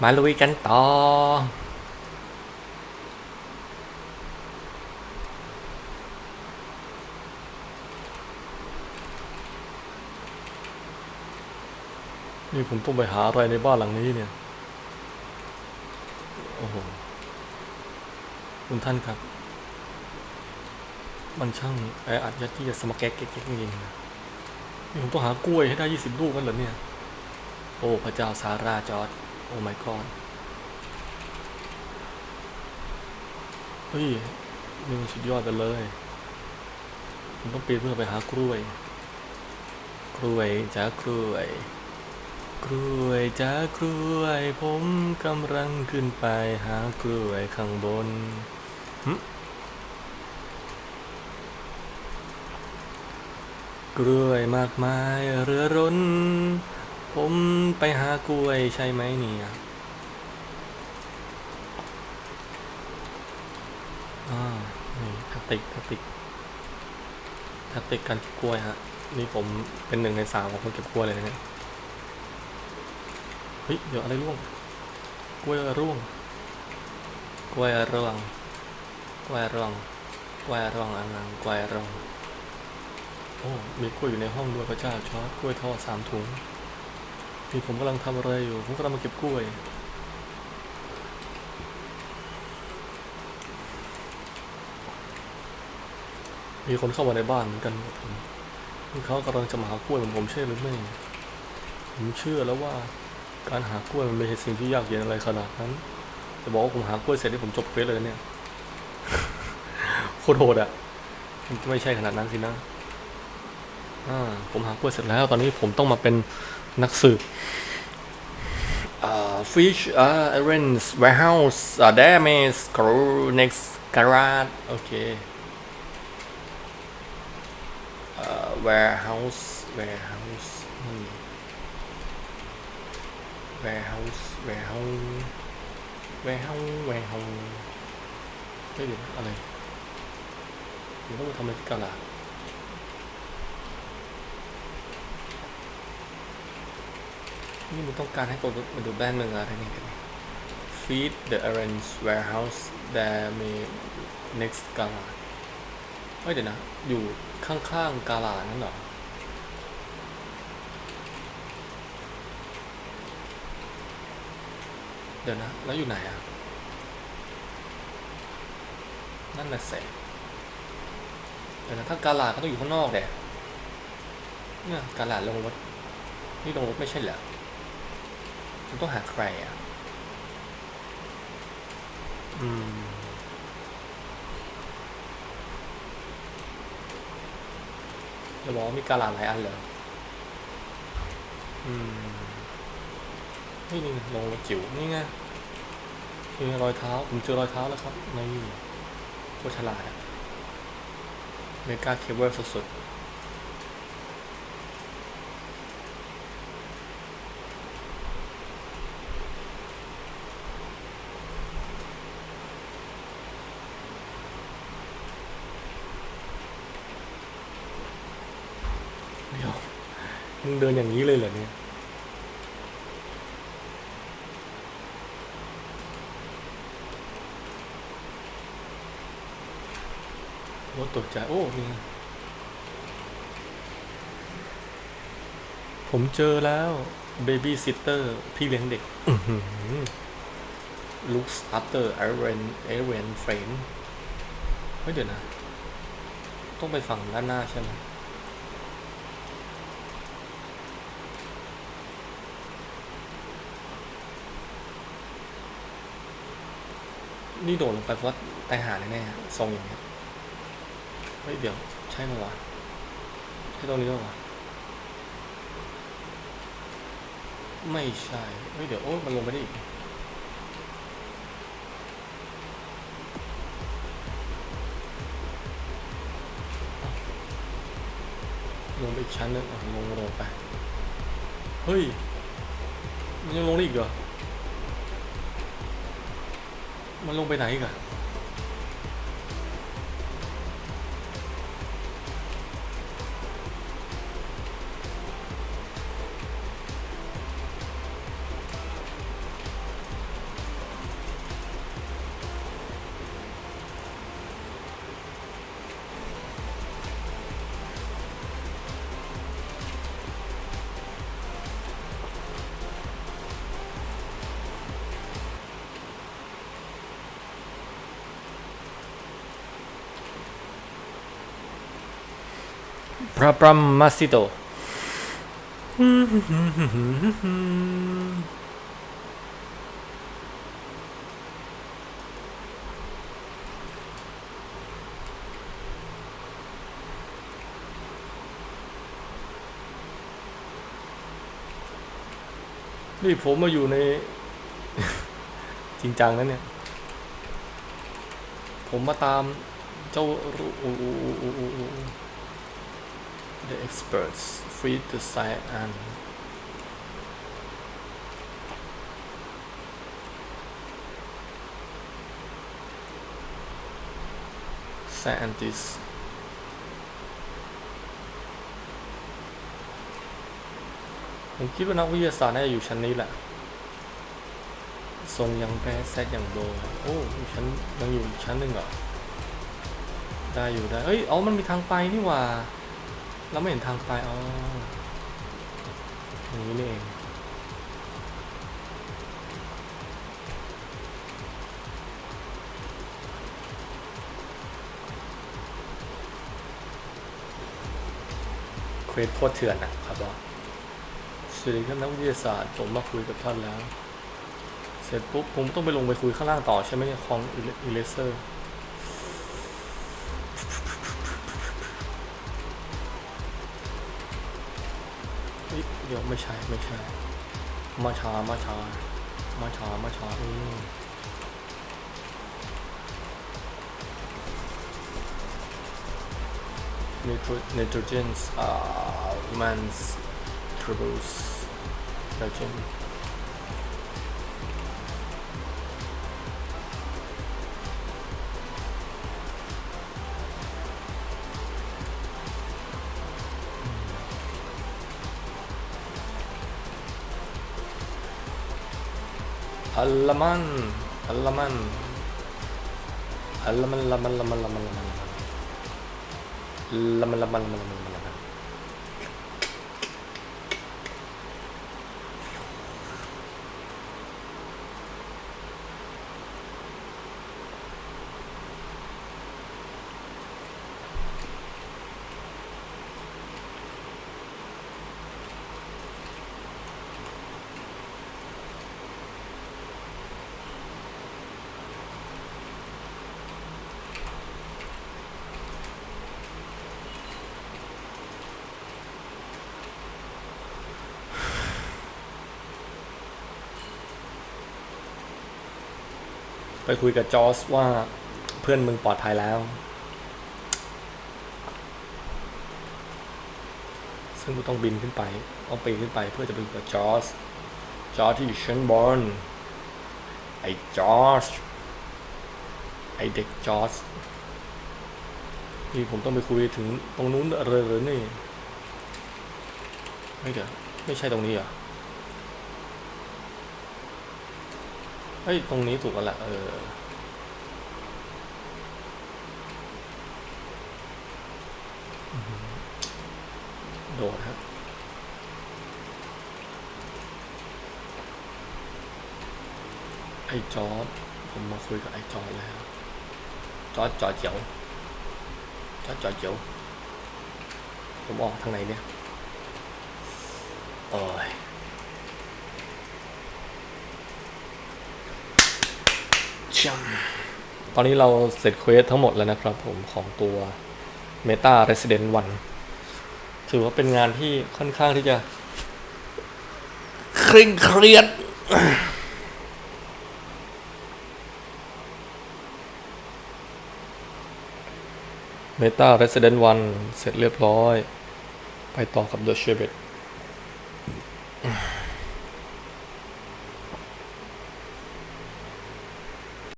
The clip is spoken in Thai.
มาลุยกันต่อ นี่ผมต้องไปหาอะไรในบ้านหลังนี้เนี่ย โอ้โห คุณท่านครับ มันช่างแออัดยัดเยียดสมแกกเก๊กๆจริงๆนะนี่ผมต้องหากล้วยให้ได้ยี่สิบลูกกันเหรอเนี่ย โอ้ พระเจ้าสาราจอร์ด อ้ my god เฮ้ยนี่มันสุดยอดไปเลยผมต้องปีนเพื่อไปหากล้วย กล้วยจ้ากล้วย กล้วยจ้ากล้วย ผมกำลังขึ้นไปหากล้วยข้างบนหึกล้วยมากมายเรือร้น ผมไปหากล้วยใช่ไหมเนี่ยอ่านี่แทคติกแทคติกแทคติกการเก็บกล้วยฮะ นี่ผมเป็นหนึ่งในสามของคนเก็บกล้วยเลยนะเนี่ยเฮ้ย เดี๋ยวอะไรร่วง กล้วยร่วง กล้วยร่วง กล้วยร่วง กล้วยร่วงอันนั้นกล้วยร่วง โอ้ มีกล้วยอยู่ในห้องด้วยพระเจ้าชอตกล้วยทอดสามถุง นี่ผมกำลังทำอะไรอยู่ ผมกำลังมาเก็บกล้วย มีคนเข้ามาในบ้านเหมือนกันมีเขากำลังจะมาหากล้วยเหมือนผมใช่หรือไม่ ผมเชื่อแล้วว่าการหากล้วยมันไม่ใช่สิ่งที่ยากเย็นอะไรขนาดนั้น จะบอกว่าผมหากล้วยเสร็จนี่ผมจบเควสเลยเนี่ย โคตรโหดอะ มันไม่ใช่ขนาดนั้นสินะ ผมหากล้วยเสร็จแล้วตอนนี้ผมต้องมาเป็นนักสืบอ่า fish อ่า errands warehouse อ่า damage crew next garage โอเคอ่า warehouse warehouse warehouse warehouse warehouse warehouse เฮ้ยเดี๋ยวอะไรเดี๋ยวต้องไปทำอะไรที่กาลา นี่มันต้องการให้กดมาดูแบรนด์หนึ่งอะไรนี่กัน feed the orange warehouse there may next กาลาดเฮ้ยเดี๋ยวนะ อยู่ข้างๆกาลานั่นเหรอเดี๋ยวนะ แล้วอยู่ไหนอะนั่นน่ะเสเดี๋ยวนะถ้ากาลาก็ต้องอยู่ข้างนอกแหละเนี่ยกาลาลงรถ นี่ลงรถไม่ใช่เหรอ มันต้องหาใครอะ อืม จะบอกว่ามีกาลาหลายอันเหรอ อืม นี่นี่ลงรถจิ๋วนี่ไงนี่รอยเท้า ผมเจอรอยเท้าแล้วครับ ในโคตรฉลาดเมกาเคเบิลสุดๆ เดี๋ยวมึงเดินอย่างนี้เลยเหรอเนี่ยโอ้ตกใจโอ้นี่ไงผมเจอแล้วเบบี้ซิ t เตอร์พี่เลี้ยงเด็กลูกสตาร์เตอร์ไอเรนไอเรนเฟรนเฮ้ยเดี๋ยวนะ ต้องไปฝั่งด้านหน้าใช่ไหม นี่โดดลงไปเพราะตายหาแน่ๆทรงอย่างเงี้ยเฮ้ยเดี๋ยวใช่ไหมวะใช่ตรงนี้ปะวะไม่ใช่เฮ้ยเดี๋ยวโอ้มันลงไปได้อีกลงไปอีกชั้นนึงอะลงลงไป เฮ้ย มันยังลงได้อีกเหรอ มันลงไปไหนอีกอะ ระปรัมมาซิโต นี่ผมมาอยู่ใน จริงจังนะเนี่ย ผมมาตามเจ้า The experts free to sign and ไซแอนติสผมคิดว่านักวิทยาศาสตร์น่าจะอยู่ชั้นนี้แหละ ทรงยังแบดแซดอย่างโดโอ้ยชั้นยังอยู่อีกชั้นหนึ่งเหรอ ได้อยู่ได้ เอ้ย อ๋อ มันมีทางไปนี่ว่า เราไม่เห็นทางไปอ๋ออย่างนี้นี่เอง เควสโคตรเถื่อนนะครับว่าสวัสดีครับนักวิทยาศาสตร์ ผมมาคุยกับท่านแล้ว เสร็จปุ๊บผมต้องไปลงไปคุยข้างล่างต่อใช่ไหมเนี่ยคลองอิเลเซอร์ ยไม่ใช่ไม่ใช่มาชามาชามาชามาช้าอืม nitrogens uh, man's tribbles legend Alaman, alaman. Alaman, alaman, alaman, alaman, alaman. Alaman, alaman, alaman, alaman. ไปคุยกับจอสว่าเพื่อนมึงปลอดภัยแล้ว ซึ่งกูต้องบินขึ้นไปต้องปีนขึ้นไปเพื่อจะไปคุยกับจอสจอสที่อยู่ชั้นบนไอ้จอสไอ้เด็กจอสนี่ผมต้องไปคุยถึงตรงนู้นเลยหรือนี่ไม่เดี๋ยวไม่ใช่ตรงนี้เหรอ เฮ้ย ตรงนี้ถูกแล้วแหละเออ โดดครับไอ้จอร์ดผมมาคุยกับไอ้จอร์ดแล้วจอร์ดจอร์ดเจียวจอร์ดจอร์ดเจียวผมออกทางไหนเนี่ยโอ้ย ช่ำ ตอนนี้เราเสร็จเควสทั้งหมดแล้วนะครับผมของตัว Meta Resident 1 ถือว่าเป็นงานที่ค่อนข้างที่จะเคร่งเครียด Meta Resident 1 เสร็จเรียบร้อย ไปต่อกับ The s h e r b e t